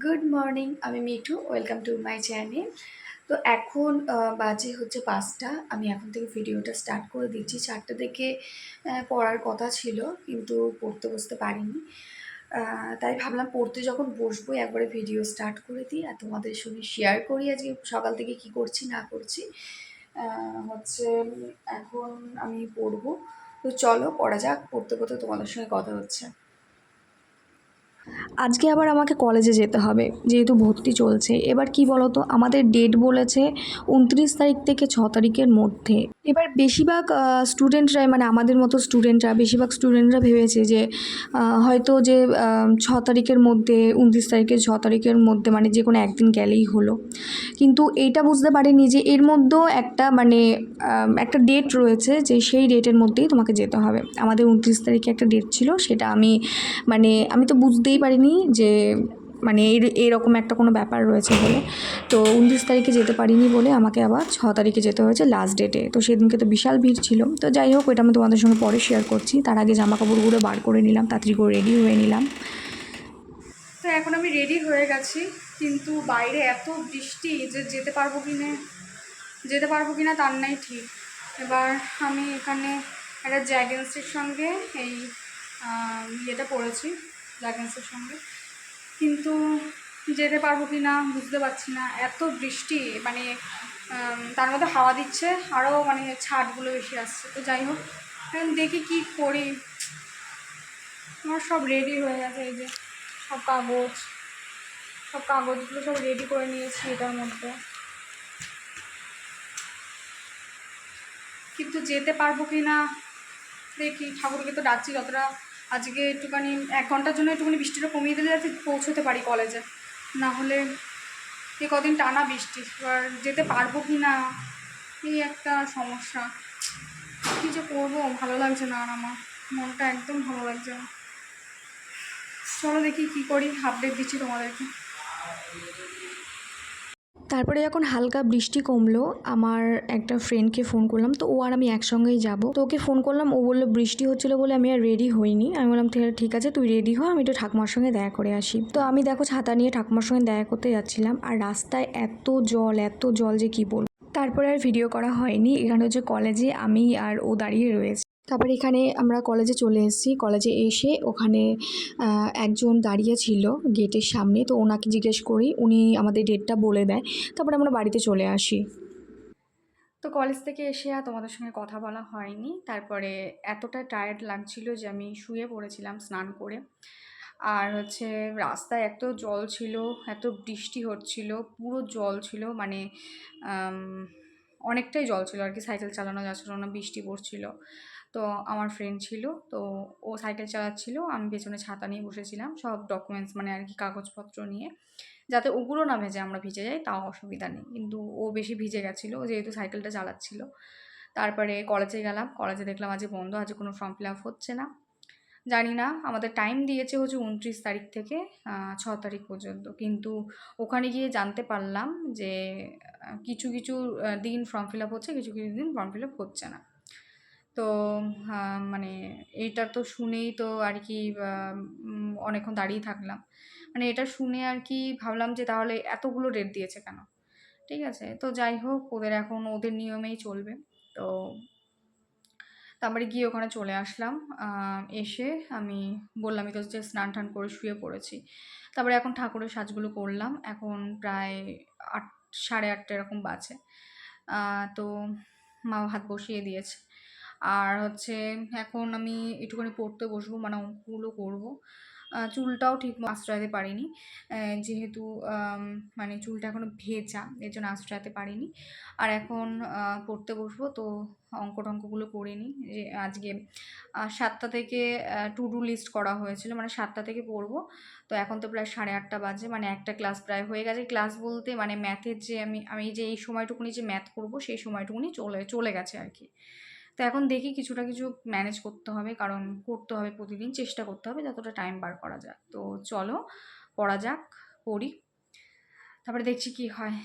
Good morning আমি Mithu welcome to my channel তো এখন বাজে হচ্ছে পাঁচটা, আমি এখন থেকে ভিডিওটা স্টার্ট করে দিচ্ছি। চারটে থেকে পড়ার কথা ছিল, কিন্তু পড়তে বসতে পারিনি। তাই ভাবলাম পড়তে যখন বসবো, একবারে ভিডিও স্টার্ট করে দিই, আর তোমাদের সঙ্গে শেয়ার করি আজকে, সকাল থেকে কি করছি, না করছি। হচ্ছে, এখন আমি পড়ব। তো চলো, পড়া যাক, পড়তে পড়তে তোমাদের সঙ্গে কথা হচ্ছে। আজকে আবার আমাকে কলেজে যেতে হবে, যেহেতু ভর্তি চলছে। এবার কি বলতো, আমাদের ডেট বলেছে উনত্রিশ তারিখ থেকে ছ তারিখের মধ্যে। এবার বেশিরভাগ স্টুডেন্টরাই মানে আমাদের মতো স্টুডেন্টরা বেশিরভাগ স্টুডেন্টরা ভেবেছে যে হয়তো যে ছ তারিখের মধ্যে, উনত্রিশ তারিখের ছ তারিখের মধ্যে মানে যে কোনো একদিন গেলেই হলো। কিন্তু এইটা বুঝতে পারিনি যে এর মধ্যেও একটা মানে একটা ডেট রয়েছে যে সেই ডেটের মধ্যেই তোমাকে যেতে হবে। আমাদের উনত্রিশ তারিখে একটা ডেট ছিল, সেটা আমি মানে আমি তো বুঝতেই পারিনি যে মানে এই, এরকম একটা কোনো ব্যাপার রয়েছে বলে। তো উনত্রিশ তারিখে যেতে পারিনি বলে আমাকে আবার ছ তারিখে যেতে হয়েছে লাস্ট ডেটে তো সেদিনকে তো বিশাল ভিড় ছিল। তো যাই হোক এটা আমি তোমাদের সঙ্গে পরে শেয়ার করছি। তার আগে জামা কাপড়গুলো বার করে নিলাম, তাড়াতাড়ি করে রেডি হয়ে নিলাম। তো এখন আমি রেডি হয়ে গেছি, কিন্তু বাইরে এত বৃষ্টি যে যেতে পারব কি না? যেতে পারব কি না তার নাই ঠিক। এবার আমি এখানে একটা জ্যাগেন্সের সঙ্গে এই ইয়েটা পরেছি জ্যাগেন্সের সঙ্গে। কিন্তু যেতে পারব কি না বুঝতে পারছি না। এত বৃষ্টি মানে তার মধ্যে হাওয়া দিচ্ছে আরও মানে ছাদগুলো বেশি আসছে। তো যাই হোক, এখন দেখি কি করি। আমার সব রেডি হয়ে গেছে, এই যে সব কাগজ, সব কাগজগুলো সব রেডি করে নিয়েছি এটার মধ্যে। কিন্তু যেতে পারব কি না দেখি, ঠাকুরকে তো ডাকছি যতটা আজকে একটুখানি, এক ঘণ্টার জন্য একটুখানি বৃষ্টিটা কমিয়ে দিলে যাতে পৌঁছতে পারি কলেজে না হলে এ কদিন টানা বৃষ্টি, এবার যেতে পারব কি না? এই একটা সমস্যা। কী যে করব? ভালো লাগছে না আর আমার। মনটা একদম ভালো লাগছে না। চলো দেখি কী করি আপডেট দিচ্ছি তোমাদেরকে। তারপরে যখন হালকা বৃষ্টি কমলো, আমার একটা ফ্রেন্ডকে ফোন করলাম, তো ও আর আমি একসঙ্গেই যাব। তো ওকে ফোন করলাম, ও বলল বৃষ্টি হচ্ছিল বলে আমি আর রেডি হইনি। আমি বললাম, "ঠিক- আছে তুই রেডি হ, আমি একটু ঠাকুমার সঙ্গে দেখা করে আসি। তো আমি দেখো ছাতা নিয়ে ঠাকুমার সঙ্গে দেখা করতে যাচ্ছিলাম, আর রাস্তায় এত জল এত জল যে কী বলব। তারপরে আর ভিডিও করা হয়নি, এখানে হচ্ছে কলেজে আমি আর ও দাঁড়িয়ে রয়েছে। তারপর এখানে আমরা কলেজে চলে এসেছি। কলেজে এসে ওখানে একজন দাঁড়িয়ে ছিল গেটের সামনে। তো ওনাকে জিজ্ঞেস করি, উনি আমাদের ডেটটা বলে দেয়। তারপরে আমরা বাড়িতে চলে আসি। তো কলেজ থেকে এসে আর তোমাদের সঙ্গে কথা বলা হয়নি। তারপরে এতটা টায়ার্ড লাগছিল যে আমি শুয়ে পড়েছিলাম স্নান করে। আর হচ্ছে রাস্তায় এত জল ছিল, এত বৃষ্টি হচ্ছিল, পুরো জল ছিল। মানে অনেকটাই জল ছিল আর কি। সাইকেল চালানো যাচ্ছিল না, বৃষ্টি পড়ছিল। তো আমার ফ্রেন্ড ছিল, তো ও সাইকেল চালাচ্ছিল, আমি পেছনে ছাতা নিয়ে বসেছিলাম, সব ডকুমেন্টস মানে আর কি কাগজপত্র নিয়ে, যাতে ওগুলো না ভেজে আমরা ভিজে যাই, তাও অসুবিধা নেই। কিন্তু ও বেশি ভিজে গেছিল, যেহেতু সাইকেলটা চালাচ্ছিল। তারপরে কলেজে গেলাম কলেজে দেখলাম আজকে বন্ধ আজকে কোনো ফর্ম ফিল আপ হচ্ছে না। জানি না, আমাদের টাইম দিয়েছে হচ্ছে উনত্রিশ তারিখ থেকে ছ তারিখ পর্যন্ত। কিন্তু ওখানে গিয়ে জানতে পারলাম যে কিছু কিছু দিন ফর্ম ফিল আপ হচ্ছে, কিছু কিছু দিন ফর্ম ফিল আপ হচ্ছে না। তো মানে এটা তো শুনেই তো আর কি অনেকক্ষণ দাঁড়িয়ে থাকলাম। মানে এটা শুনে আর কি ভাবলাম যে তাহলে এতগুলো রেট দিয়েছে কেন? ঠিক আছে, তো যাই হোক, ওদের এখন ওদের নিয়মেই চলবে। তো, তারপরে গিয়ে ওখানে চলে আসলাম। এসে আমি বললামই তো যে স্নান টান করে শুয়ে পড়েছি। তারপরে এখন ঠাকুরের সাজগুলো করলাম। এখন প্রায় আট, সাড়ে আটটা এরকম বাজে। তো, মা ভাত বসিয়ে দিয়েছে। আর হচ্ছে এখন আমি একটুখানি পড়তে বসবো মানে অঙ্কগুলো করব। চুলটাও ঠিক আশ্রয়াতে পারিনি। যেহেতু মানে চুলটা এখনও ভেজা এর জন্য আশ্রয়াতে পারিনি। আর এখন পড়তে বসবো, তো অঙ্ক টঙ্কগুলো করে নিই। যে আজকে সাতটা থেকে টু ডু লিস্ট করা হয়েছিল মানে সাতটা থেকে পড়ব। তো এখন তো প্রায় সাড়ে আটটা বাজে মানে একটা ক্লাস প্রায় হয়ে গেছে। ক্লাস বলতে মানে ম্যাথের যে আমি আমি যে এই সময়টুকুনি যে ম্যাথ করব, সেই সময়টুকুনি চলে চলে গেছে আর কি। তো এখন দেখি কিছুটা কিছু ম্যানেজ করতে হবে, কারণ করতে হবে প্রতিদিন, চেষ্টা করতে হবে যতটা টাইম বার করা যায়। তো চলো, পড়া যাক, পড়ি। তারপরে দেখছি কি হয়।